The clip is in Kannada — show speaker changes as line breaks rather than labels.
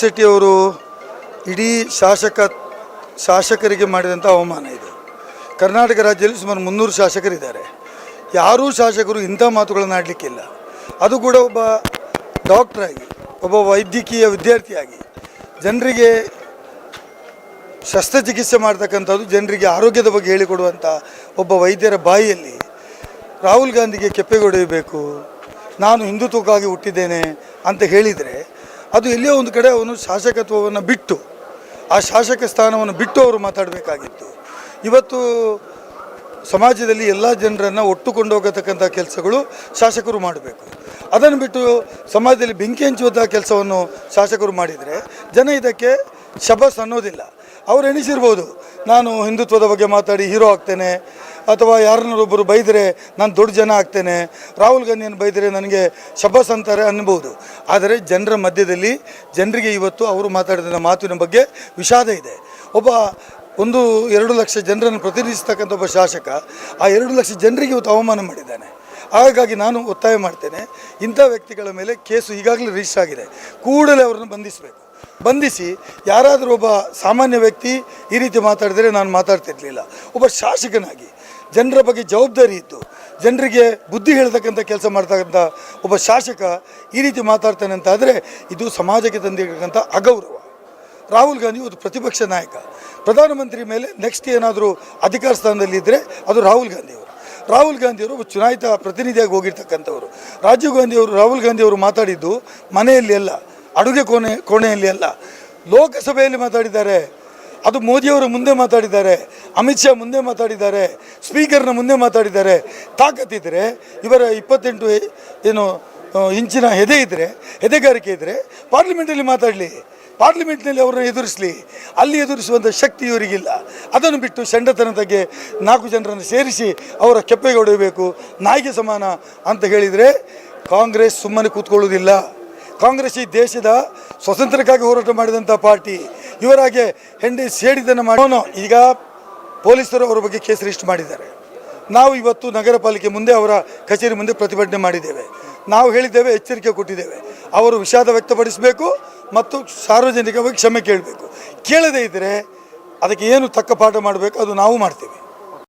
ಶೆಟ್ಟಿ ಅವರು ಇಡೀ ಶಾಸಕ, ಶಾಸಕರಿಗೆ ಮಾಡಿದಂಥ ಅವಮಾನ ಇದು. ಕರ್ನಾಟಕ ರಾಜ್ಯದಲ್ಲಿ ಸುಮಾರು ಮುನ್ನೂರು ಶಾಸಕರಿದ್ದಾರೆ. ಯಾರೂ ಶಾಸಕರು ಇಂಥ ಮಾತುಗಳನ್ನು ಆಡಲಿಕ್ಕಿಲ್ಲ. ಅದು ಕೂಡ ಒಬ್ಬ ಡಾಕ್ಟ್ರಾಗಿ ಒಬ್ಬ ವೈದ್ಯಕೀಯ ವಿದ್ಯಾರ್ಥಿಯಾಗಿ, ಜನರಿಗೆ ಶಸ್ತ್ರಚಿಕಿತ್ಸೆ ಮಾಡ್ತಕ್ಕಂಥದ್ದು ಜನರಿಗೆ ಆರೋಗ್ಯದ ಬಗ್ಗೆ ಹೇಳಿಕೊಡುವಂಥ ಒಬ್ಬ ವೈದ್ಯರ ಬಾಯಿಯಲ್ಲಿ ರಾಹುಲ್ ಗಾಂಧಿಗೆ ಕೆಪ್ಪೆಗೊಡೆಯಬೇಕು ನಾನು ಹಿಂದುತ್ವಕ್ಕಾಗಿ ಹುಟ್ಟಿದ್ದೇನೆ ಅಂತ ಹೇಳಿದರೆ ಅದು ಎಲ್ಲಿಯೋ ಒಂದು ಕಡೆ ಅವನು ಶಾಸಕತ್ವವನ್ನು ಬಿಟ್ಟು, ಆ ಶಾಸಕ ಸ್ಥಾನವನ್ನು ಬಿಟ್ಟು ಅವರು ಮಾತಾಡಬೇಕಾಗಿತ್ತು. ಇವತ್ತು ಸಮಾಜದಲ್ಲಿ ಎಲ್ಲ ಜನರನ್ನು ಒಟ್ಟು ಕೊಂಡೋಗತಕ್ಕಂಥ ಕೆಲಸಗಳು ಶಾಸಕರು ಮಾಡಬೇಕು. ಅದನ್ನು ಬಿಟ್ಟು ಸಮಾಜದಲ್ಲಿ ಬೆಂಕಿ ಹಂಚುವಂಥ ಕೆಲಸವನ್ನು ಶಾಸಕರು ಮಾಡಿದರೆ ಜನ ಇದಕ್ಕೆ ಶಬಸ್ ಅನ್ನೋದಿಲ್ಲ. ಅವರು ಎಣಿಸಿರ್ಬೋದು, ನಾನು ಹಿಂದುತ್ವದ ಬಗ್ಗೆ ಮಾತಾಡಿ ಹೀರೋ ಆಗ್ತೇನೆ ಅಥವಾ ಯಾರನ್ನೊಬ್ಬರು ಬೈದರೆ ನಾನು ದೊಡ್ಡ ಜನ ಆಗ್ತೇನೆ, ರಾಹುಲ್ ಗಾಂಧಿಯನ್ನು ಬೈದರೆ ನನಗೆ ಶಬಸ್ ಅಂತಾರೆ ಅನ್ಬೋದು ಆದರೆ ಜನರ ಮಧ್ಯದಲ್ಲಿ ಜನರಿಗೆ ಇವತ್ತು ಅವರು ಮಾತಾಡಿದ ಮಾತಿನ ಬಗ್ಗೆ ವಿಷಾದ ಇದೆ. ಒಬ್ಬ ಒಂದು ಎರಡು ಲಕ್ಷ ಜನರನ್ನು ಪ್ರತಿನಿಧಿಸ್ತಕ್ಕಂಥ ಒಬ್ಬ ಶಾಸಕ ಆ ಎರಡು ಲಕ್ಷ ಜನರಿಗೆ ಇವತ್ತು ಅವಮಾನ ಮಾಡಿದ್ದಾನೆ. ಹಾಗಾಗಿ ನಾನು ಒತ್ತಾಯ ಮಾಡ್ತೇನೆ, ಇಂಥ ವ್ಯಕ್ತಿಗಳ ಮೇಲೆ ಕೇಸು ಈಗಾಗಲೇ ರಿಜಿಸ್ಟರ್ ಆಗಿದೆ. ಕೂಡಲೇ ಅವರನ್ನು ಬಂಧಿಸಬೇಕು. ಬಂಧಿಸಿ ಯಾರಾದರೂ ಒಬ್ಬ ಸಾಮಾನ್ಯ ವ್ಯಕ್ತಿ ಈ ರೀತಿ ಮಾತಾಡಿದರೆ ನಾನು ಮಾತಾಡ್ತಿರ್ಲಿಲ್ಲ. ಒಬ್ಬ ಶಾಸಕನಾಗಿ ಜನರ ಬಗ್ಗೆ ಜವಾಬ್ದಾರಿ ಇತ್ತು. ಜನರಿಗೆ ಬುದ್ಧಿ ಹೇಳ್ತಕ್ಕಂಥ ಕೆಲಸ ಮಾಡ್ತಕ್ಕಂಥ ಒಬ್ಬ ಶಾಸಕ ಈ ರೀತಿ ಮಾತಾಡ್ತಾನೆ ಅಂತ ಆದರೆ ಇದು ಸಮಾಜಕ್ಕೆ ತಂದಿರತಕ್ಕಂಥ ಅಗೌರವ. ರಾಹುಲ್ ಗಾಂಧಿ ಒಂದು ಪ್ರತಿಪಕ್ಷ ನಾಯಕ. ಪ್ರಧಾನಮಂತ್ರಿ ಮೇಲೆ ನೆಕ್ಸ್ಟ್ ಏನಾದರೂ ಅಧಿಕಾರ ಸ್ಥಾನದಲ್ಲಿ ಇದ್ದರೆ ಅದು ರಾಹುಲ್ ಗಾಂಧಿಯವರು ರಾಹುಲ್ ಗಾಂಧಿಯವರು ಒಬ್ಬ ಚುನಾಯಿತ ಪ್ರತಿನಿಧಿಯಾಗಿ ಹೋಗಿರ್ತಕ್ಕಂಥವ್ರು. ರಾಜೀವ್ ಗಾಂಧಿಯವರು ರಾಹುಲ್ ಗಾಂಧಿಯವರು ಮಾತಾಡಿದ್ದು ಮನೆಯಲ್ಲಿ ಅಲ್ಲ, ಅಡುಗೆ ಕೋಣೆ, ಕೋಣೆಯಲ್ಲಿ ಅಲ್ಲ. ಲೋಕಸಭೆಯಲ್ಲಿ ಮಾತಾಡಿದ್ದಾರೆ. ಅದು ಮೋದಿಯವರು ಮುಂದೆ ಮಾತಾಡಿದ್ದಾರೆ, ಅಮಿತ್ ಶಾ ಮುಂದೆ ಮಾತಾಡಿದ್ದಾರೆ, ಸ್ಪೀಕರ್ನ ಮುಂದೆ ಮಾತಾಡಿದ್ದಾರೆ. ತಾಕತ್ತಿದ್ದರೆ ಇವರ ಇಪ್ಪತ್ತೆಂಟು ಏನು ಇಂಚಿನ ಹೆದೆ ಇದ್ದರೆ ಹೆದೆಗಾರಿಕೆ ಇದ್ದರೆ ಪಾರ್ಲಿಮೆಂಟಲ್ಲಿ ಮಾತಾಡಲಿ. ಪಾರ್ಲಿಮೆಂಟ್ನಲ್ಲಿ ಅವರನ್ನು ಎದುರಿಸಲಿ. ಅಲ್ಲಿ ಎದುರಿಸುವಂಥ ಶಕ್ತಿ ಇವರಿಗಿಲ್ಲ. ಅದನ್ನು ಬಿಟ್ಟು ಶಂಡತನತೆಗೆ ನಾಲ್ಕು ಜನರನ್ನು ಸೇರಿಸಿ ಅವರ ಕೆಪ್ಪೆಗೆ ಹೊಡೆಯಬೇಕು. ನಾಯಿಗೆ ಸಮಾನ ಅಂತ ಹೇಳಿದರೆ ಕಾಂಗ್ರೆಸ್ ಸುಮ್ಮನೆ ಕೂತ್ಕೊಳ್ಳೋದಿಲ್ಲ ಕಾಂಗ್ರೆಸ್ ಈ ದೇಶದ ಸ್ವತಂತ್ರಕ್ಕಾಗಿ ಹೋರಾಟ ಮಾಡಿದಂಥ ಪಾರ್ಟಿ. ಇವರಾಗೆ ಹೆಂಡಿ ಸೇಡಿದನ್ನು ಮಾಡೋನು ಈಗ ಪೊಲೀಸರು ಅವರ ಬಗ್ಗೆ ಕೇಸ್ ರಿಜಿಸ್ಟರ್ ಮಾಡಿದ್ದಾರೆ. ನಾವು ಇವತ್ತು ನಗರ ಪಾಲಿಕೆ ಮುಂದೆ ಅವರ ಕಚೇರಿ ಮುಂದೆ ಪ್ರತಿಭಟನೆ ಮಾಡಿದ್ದೇವೆ. ನಾವು ಹೇಳಿದ್ದೇವೆ, ಎಚ್ಚರಿಕೆ ಕೊಟ್ಟಿದ್ದೇವೆ. ಅವರು ವಿಷಾದ ವ್ಯಕ್ತಪಡಿಸಬೇಕು ಮತ್ತು ಸಾರ್ವಜನಿಕವಾಗಿ ಕ್ಷಮೆ ಕೇಳಬೇಕು. ಕೇಳದೇ ಇದ್ದರೆ ಅದಕ್ಕೆ ಏನು ತಕ್ಕ ಪಾಠ ಮಾಡಬೇಕು ಅದು ನಾವು ಮಾಡ್ತೇವೆ.